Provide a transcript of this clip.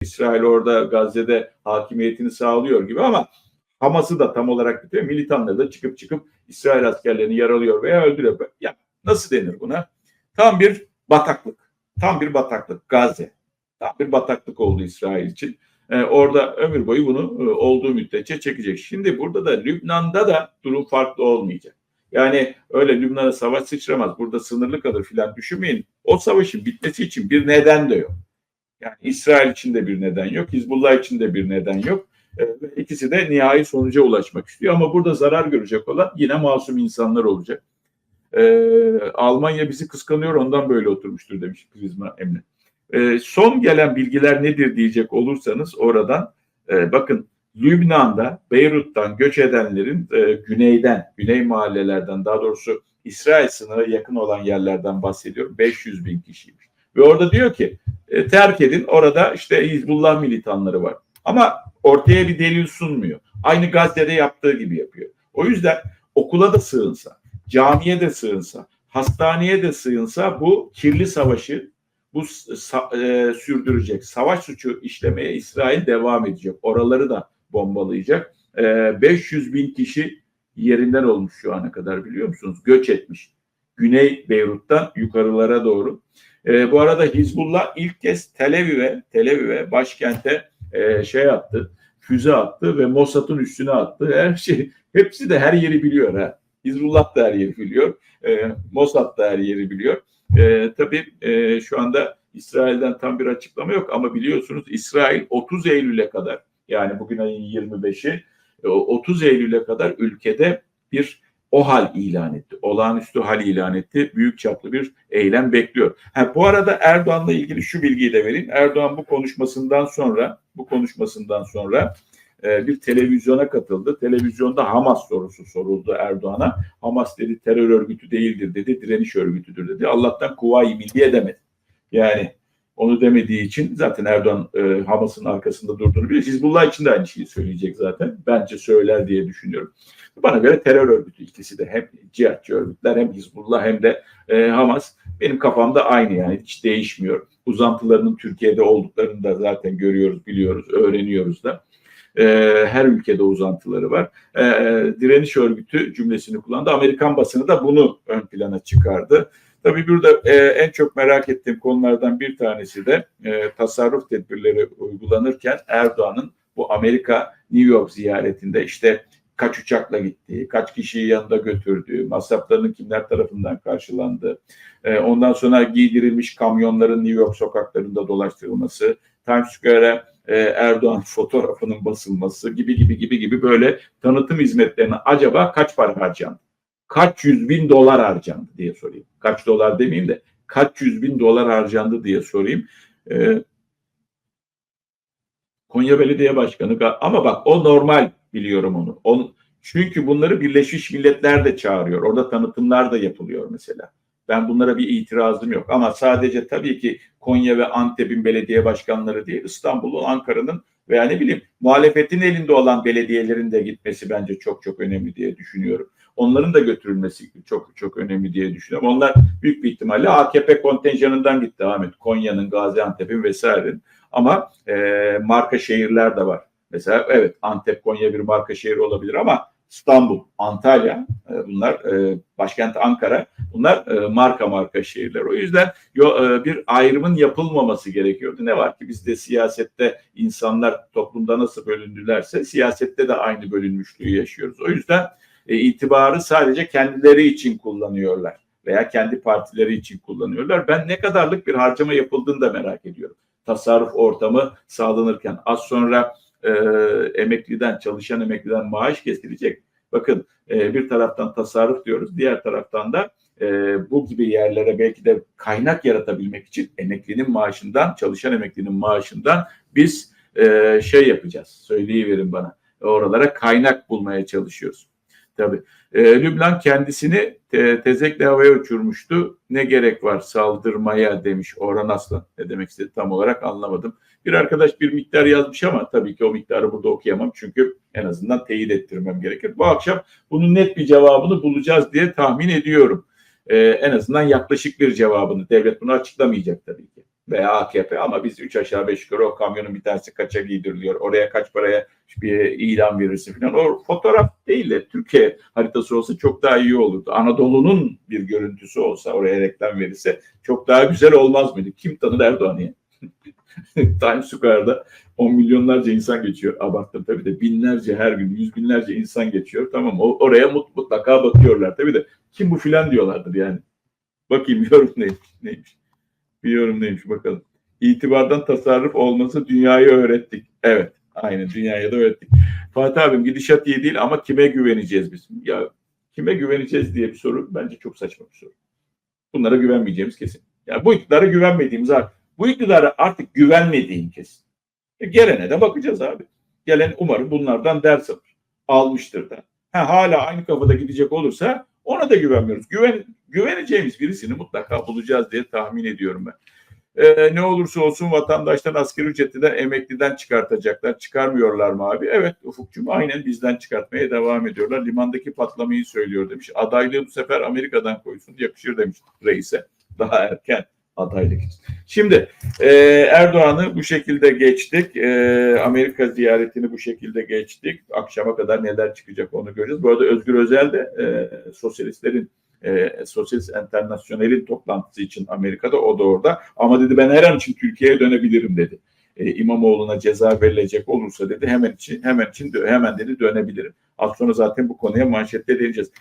İsrail orada Gazze'de hakimiyetini sağlıyor gibi ama Hamas'ı da tam olarak bitiyor. Militanları da çıkıp çıkıp İsrail askerlerini yaralıyor veya öldürüyor. Ya nasıl denir buna? Tam bir bataklık. Tam bir bataklık. Gazze. Tam bir bataklık oldu İsrail için. Ee, orada ömür boyu bunu e, olduğu müddetçe çekecek. Şimdi burada da Lübnan'da da durum farklı olmayacak. Yani öyle Lübnan'a savaş sıçramaz. Burada sınırlı kalır filan düşünmeyin. O savaşın bitmesi için bir neden de yok. Yani İsrail için de bir neden yok. Hizbullah için de bir neden yok. Ee, İkisi de nihai sonuca ulaşmak istiyor. Ama burada zarar görecek olan yine masum insanlar olacak. Ee, Almanya bizi kıskanıyor ondan böyle oturmuştur demiş Prizma Emre. Ee, son gelen bilgiler nedir diyecek olursanız oradan e, bakın Lübnan'da Beyrut'tan göç edenlerin e, güneyden, güney mahallelerden daha doğrusu İsrail sınırı yakın olan yerlerden bahsediyorum. 500 bin kişiymiş. Ve orada diyor ki e, terk edin orada işte Hizbullah militanları var. Ama ortaya bir delil sunmuyor. Aynı Gazze'de yaptığı gibi yapıyor. O yüzden okula da sığınsa, camiye de sığınsa, hastaneye de sığınsa bu kirli savaşı bu e, sürdürecek. Savaş suçu işlemeye İsrail devam edecek. Oraları da bombalayacak. E, 500 bin kişi yerinden olmuş şu ana kadar biliyor musunuz? Göç etmiş. Güney Beyrut'tan yukarılara doğru. E, bu arada Hizbullah ilk kez Tel Aviv'e, Tel Aviv'e başkente e, şey attı, füze attı ve Mossad'ın üstüne attı. Her şey, hepsi de her yeri biliyor ha. Hizbullah da her yeri biliyor, e, Mossad da her yeri biliyor. E, tabii e, şu anda İsrail'den tam bir açıklama yok ama biliyorsunuz İsrail 30 Eylül'e kadar yani bugün ayın 25'i 30 Eylül'e kadar ülkede bir o hal ilan etti. Olağanüstü hal ilan etti. Büyük çaplı bir eylem bekliyor. Ha, bu arada Erdoğan'la ilgili şu bilgiyi de vereyim. Erdoğan bu konuşmasından sonra bu konuşmasından sonra e, bir televizyona katıldı. Televizyonda Hamas sorusu soruldu Erdoğan'a. Hamas dedi terör örgütü değildir dedi, direniş örgütüdür dedi. Allah'tan Kuvayi Milliye demedi. Yani onu demediği için zaten Erdoğan e, Hamas'ın arkasında durduğunu biliyor. Hizbullah için de aynı şeyi söyleyecek zaten. Bence söyler diye düşünüyorum. Bana göre terör örgütü ikisi de hem cihatçı örgütler hem Hizbullah hem de e, Hamas. Benim kafamda aynı yani hiç değişmiyor. Uzantılarının Türkiye'de olduklarını da zaten görüyoruz, biliyoruz, öğreniyoruz da. E, her ülkede uzantıları var. E, direniş örgütü cümlesini kullandı. Amerikan basını da bunu ön plana çıkardı. Tabii burada e, en çok merak ettiğim konulardan bir tanesi de e, tasarruf tedbirleri uygulanırken Erdoğan'ın bu Amerika New York ziyaretinde işte kaç uçakla gittiği, kaç kişiyi yanında götürdüğü, masraflarının kimler tarafından karşılandığı, e, ondan sonra giydirilmiş kamyonların New York sokaklarında dolaştırılması, Times Square'e e, Erdoğan fotoğrafının basılması gibi gibi gibi gibi böyle tanıtım hizmetlerine acaba kaç para harcandı? Kaç yüz bin dolar harcandı diye sorayım. Kaç dolar demeyeyim de kaç yüz bin dolar harcandı diye sorayım. E, Konya Belediye Başkanı ama bak o normal biliyorum onu. On, çünkü bunları Birleşmiş Milletler de çağırıyor. Orada tanıtımlar da yapılıyor mesela. Ben bunlara bir itirazım yok. Ama sadece tabii ki Konya ve Antep'in belediye başkanları değil, İstanbul'un, Ankara'nın veya ne bileyim muhalefetin elinde olan belediyelerin de gitmesi bence çok çok önemli diye düşünüyorum. Onların da götürülmesi çok çok önemli diye düşünüyorum. Onlar büyük bir ihtimalle AKP kontenjanından gitti Ahmet. Konya'nın, Gaziantep'in vesairenin. Ama e, marka şehirler de var. Mesela evet Antep, Konya bir marka şehir olabilir ama İstanbul, Antalya e, bunlar e, başkent Ankara bunlar e, marka marka şehirler. O yüzden bir ayrımın yapılmaması gerekiyordu. Ne var ki bizde siyasette insanlar toplumda nasıl bölündülerse siyasette de aynı bölünmüşlüğü yaşıyoruz. O yüzden itibarı sadece kendileri için kullanıyorlar veya kendi partileri için kullanıyorlar. Ben ne kadarlık bir harcama yapıldığını da merak ediyorum. Tasarruf ortamı sağlanırken az sonra e, emekliden, çalışan emekliden maaş kesilecek. Bakın e, bir taraftan tasarruf diyoruz, diğer taraftan da e, bu gibi yerlere belki de kaynak yaratabilmek için emeklinin maaşından, çalışan emeklinin maaşından biz e, şey yapacağız. Söyleyiverin bana. Oralara kaynak bulmaya çalışıyoruz. Tabii. E, Lübnan kendisini te, tezekle havaya uçurmuştu. Ne gerek var saldırmaya demiş Orhan Aslan. Ne demek istedi tam olarak anlamadım. Bir arkadaş bir miktar yazmış ama tabii ki o miktarı burada okuyamam. Çünkü en azından teyit ettirmem gerekir. Bu akşam bunun net bir cevabını bulacağız diye tahmin ediyorum. E, en azından yaklaşık bir cevabını. Devlet bunu açıklamayacak tabii ki. Veya AKP ama biz üç aşağı beş yukarı o kamyonun bir tanesi kaça giydiriliyor. Oraya kaç paraya bir ilan verirsin falan. O fotoğraf değil de Türkiye haritası olsa çok daha iyi olurdu. Anadolu'nun bir görüntüsü olsa oraya reklam verirse çok daha güzel olmaz mıydı? Kim tanır Erdoğan'ı? ya? Times Square'da on milyonlarca insan geçiyor. Abarttım tabii de binlerce her gün yüz binlerce insan geçiyor. Tamam o, oraya mut, mutlaka bakıyorlar. Tabii de kim bu filan diyorlardır yani. Bakayım yorum neymiş. neymiş. Bir yorum neymiş bakalım. İtibardan tasarruf olması dünyayı öğrettik. Evet. Aynen dünyaya da öğrettik. Fatih abim gidişat iyi değil ama kime güveneceğiz biz? Ya kime güveneceğiz diye bir soru bence çok saçma bir soru. Bunlara güvenmeyeceğimiz kesin. Yani bu iktidara güvenmediğimiz abi. Bu iktidara artık güvenmediğim kesin. E, gelene de bakacağız abi. Gelen umarım bunlardan ders alır. Almıştır da. Ha, hala aynı kafada gidecek olursa ona da güvenmiyoruz. Güven, güveneceğimiz birisini mutlaka bulacağız diye tahmin ediyorum ben. Ee, ne olursa olsun vatandaştan asgari ücretliden emekliden çıkartacaklar. Çıkarmıyorlar mı abi? Evet Ufukcuğum aynen bizden çıkartmaya devam ediyorlar. Limandaki patlamayı söylüyor demiş. Adaylığı bu sefer Amerika'dan koysun yakışır demiş reise. Daha erken adaylık için. Şimdi e, Erdoğan'ı bu şekilde geçtik. E, Amerika ziyaretini bu şekilde geçtik. Akşama kadar neler çıkacak onu göreceğiz. Bu arada Özgür Özel de e, sosyalistlerin e, Sosyalist Enternasyonel'in toplantısı için Amerika'da o da orada. Ama dedi ben her an için Türkiye'ye dönebilirim dedi. E, İmamoğlu'na ceza verilecek olursa dedi hemen için hemen için hemen dedi dönebilirim. Az sonra zaten bu konuya manşette değineceğiz.